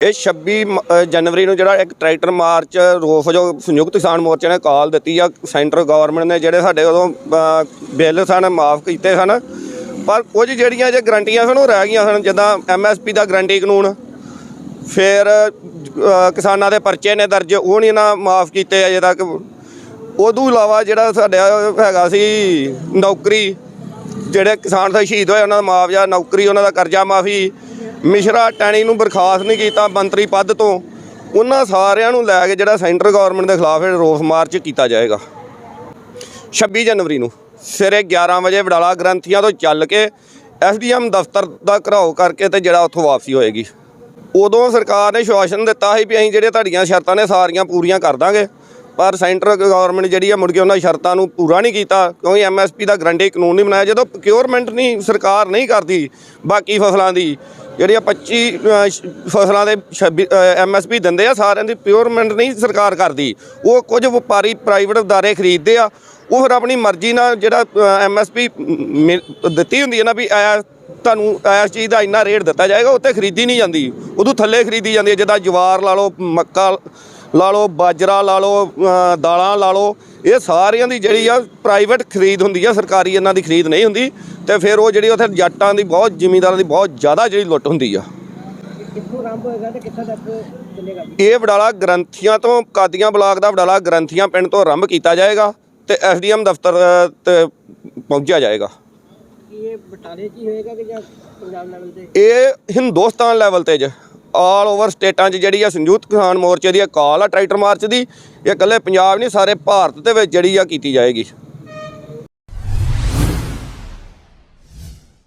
ਇਹ 26 ਮ- ਅ, ਜਨਵਰੀ ਨੂੰ ਜਿਹੜਾ ਇੱਕ ਟਰੈਕਟਰ ਮਾਰਚ ਰੋਫ ਜੋ ਸੰਯੁਕਤ ਕਿਸਾਨ ਮੋਰਚੇ ਨੇ ਕਾਲ ਦਿੱਤੀ ਆ ਸੈਂਟਰ ਗਵਰਨਮੈਂਟ ਨੇ ਜਿਹੜੇ ਸਾਡੇ ਉਦੋਂ ਅ, ਬਿੱਲ ਸਨ ਮਾਫ ਕੀਤੇ ਸਨ ਪਰ ਕੁਝ ਜਿਹੜੀਆਂ ਜੇ ਗਰੰਟੀਆਂ ਸਨ ਉਹ ਰਹਿ ਗਈਆਂ ਸਨ ਜਿੱਦਾਂ ਐਮਐਸਪੀ ਦਾ ਗਰੰਟੀ ਕਾਨੂੰਨ ਫਿਰ ਅ, ਕਿਸਾਨਾਂ ਦੇ ਪਰਚੇ ਨੇ ਦਰਜ ਉਹ ਨਹੀਂ ਨਾ ਮਾਫ ਕੀਤੇ ਅਜੇ ਤੱਕ। ਉਦੋਂ ਇਲਾਵਾ ਜਿਹੜਾ ਸਾਡਾ ਹੈਗਾ ਸੀ ਨੌਕਰੀ ਜਿਹੜੇ ਕਿਸਾਨ ਦਾ ਸ਼ਹੀਦ ਹੋਏ ਉਹਨਾਂ ਦਾ ਮੁਆਵਜ਼ਾ ਨੌਕਰੀ ਉਹਨਾਂ ਦਾ ਕਰਜ਼ਾ ਮਾਫੀ ਮਿਸ਼ਰਾ ਟੈਣੀ ਨੂੰ ਬਰਖਾਸਤ ਨਹੀਂ ਕੀਤਾ ਮੰਤਰੀ ਪਦ ਤੋਂ, ਉਹਨਾਂ ਸਾਰਿਆਂ ਨੂੰ ਲੈ ਕੇ ਜਿਹੜਾ ਸੈਂਟਰ ਗਵਰਨਮੈਂਟ ਦੇ ਖਿਲਾਫ ਰੋਸ ਮਾਰਚ ਕੀਤਾ ਜਾਏਗਾ। 26 ਜਨਵਰੀ ਨੂੰ ਸਵੇਰੇ 11 ਵਜੇ ਵਡਾਲਾ ਗ੍ਰੰਥੀਆਂ ਤੋਂ ਚੱਲ ਕੇ ਐਸਡੀਐਮ ਦਫ਼ਤਰ ਦਾ ਘਰਾਓ ਕਰਕੇ ਤੇ ਜਿਹੜਾ ਉੱਥੋਂ ਵਾਪਸੀ ਹੋਏਗੀ। ਉਦੋਂ ਸਰਕਾਰ ਨੇ ਸ਼ਵਾਸਨ ਦਿੱਤਾ ਸੀ ਵੀ ਅਸੀਂ ਜਿਹੜੇ ਤੁਹਾਡੀਆਂ ਸ਼ਰਤਾਂ ਨੇ ਸਾਰੀਆਂ ਪੂਰੀਆਂ ਕਰ ਦਾਂਗੇ, ਪਰ ਸੈਂਟਰ ਗਵਰਨਮੈਂਟ ਜਿਹੜੀ ਆ ਮੁੜ ਕੇ ਉਹਨਾਂ ਸ਼ਰਤਾਂ ਨੂੰ ਪੂਰਾ ਨਹੀਂ ਕੀਤਾ, ਕਿਉਂਕਿ ਐਮਐਸਪੀ ਦਾ ਗਰੰਟੀ ਕਾਨੂੰਨ ਨਹੀਂ ਬਣਾਇਆ। ਜਦੋਂ ਪ੍ਰੋਕਿਉਰਮੈਂਟ ਨਹੀਂ, ਸਰਕਾਰ ਨਹੀਂ ਕਰਦੀ ਬਾਕੀ ਫਸਲਾਂ ਦੀ ਜਿਹੜੀਆਂ 25 ਅ, ਫਸਲਾਂ ਦੇ 26 ਐਮਐਸਪੀ ਦਿੰਦੇ ਆ ਸਾਰਿਆਂ ਦੀ ਪਿਓਰਮੈਂਟ ਨਹੀਂ ਸਰਕਾਰ ਕਰਦੀ। ਉਹ ਕੁਝ ਵਪਾਰੀ ਪ੍ਰਾਈਵੇਟ ਅਦਾਰੇ ਖਰੀਦਦੇ ਆ ਉਹ ਫਿਰ ਆਪਣੀ ਮਰਜ਼ੀ ਨਾਲ ਜਿਹੜਾ ਐਮਐਸਪੀ ਦਿੱਤੀ ਹੁੰਦੀ ਹੈ ਨਾ ਵੀ ਐ ਤੁਹਾਨੂੰ ਇਸ ਚੀਜ਼ ਦਾ ਇੰਨਾ ਰੇਟ ਦਿੱਤਾ ਜਾਏਗਾ ਉੱਤੇ ਖਰੀਦੀ ਨਹੀਂ ਜਾਂਦੀ। ਉਦੋਂ ਥੱਲੇ ਖਰੀਦੀ ਜਾਂਦੀ ਹੈ ਜਿੱਦਾਂ ਜਵਾਰ ਲਾ ਲਓ ਮੱਕਾ ਲਾ ਲਓ ਬਾਜਰਾ ਲਾ ਲਓ ਦਾਲਾਂ ਲਾ ਲਓ ਇਹ ਸਾਰਿਆਂ ਦੀ ਜਿਹੜੀ ਆ ਪ੍ਰਾਈਵੇਟ ਖਰੀਦ ਹੁੰਦੀ ਆ ਸਰਕਾਰੀ ਇਹਨਾਂ ਦੀ ਖਰੀਦ ਨਹੀਂ ਹੁੰਦੀ ਤੇ ਫਿਰ ਉਹ ਜਿਹੜੀ ਉੱਥੇ ਜੱਟਾਂ ਦੀ ਬਹੁਤ ਜ਼ਿਮੀਂਦਾਰਾਂ ਦੀ ਬਹੁਤ ਜ਼ਿਆਦਾ ਜਿਹੜੀ ਲੁੱਟ ਹੁੰਦੀ ਆ। ਇਹ ਵਡਾਲਾ ਗ੍ਰੰਥੀਆਂ ਤੋਂ ਕਾਦੀਆਂ ਬਲਾਕ ਦਾ ਵਡਾਲਾ ਗ੍ਰੰਥੀਆਂ ਪਿੰਡ ਤੋਂ ਆਰੰਭ ਕੀਤਾ ਜਾਏਗਾ ਤੇ ਐਸਡੀਐਮ ਦਫ਼ਤਰ ਤੇ ਪਹੁੰਚਿਆ ਜਾਏਗਾ। ਇਹ ਬਟਾਲੇ 'ਚ ਹੋਏਗਾ ਕਿ ਜਾਂ ਪੰਜਾਬ ਲੈਵਲ ਤੇ? ਇਹ ਹਿੰਦੁਸਤਾਨ ਲੈਵਲ ਤੇ ਜ। ਆਲ ਓਵਰ ਸਟੇਟਾਂ 'ਚ ਜਿਹੜੀ ਆ ਸੰਯੁਕਤ ਕਿਸਾਨ ਮੋਰਚੇ ਦੀ ਇਹ ਕਾਲ ਆ ਟਰੈਕਟਰ ਮਾਰਚ ਦੀ, ਇਹ ਇਕੱਲੇ ਪੰਜਾਬ ਨਹੀਂ, ਸਾਰੇ ਭਾਰਤ ਦੇ ਵਿੱਚ ਜਿਹੜੀ ਆ ਕੀਤੀ ਜਾਏਗੀ।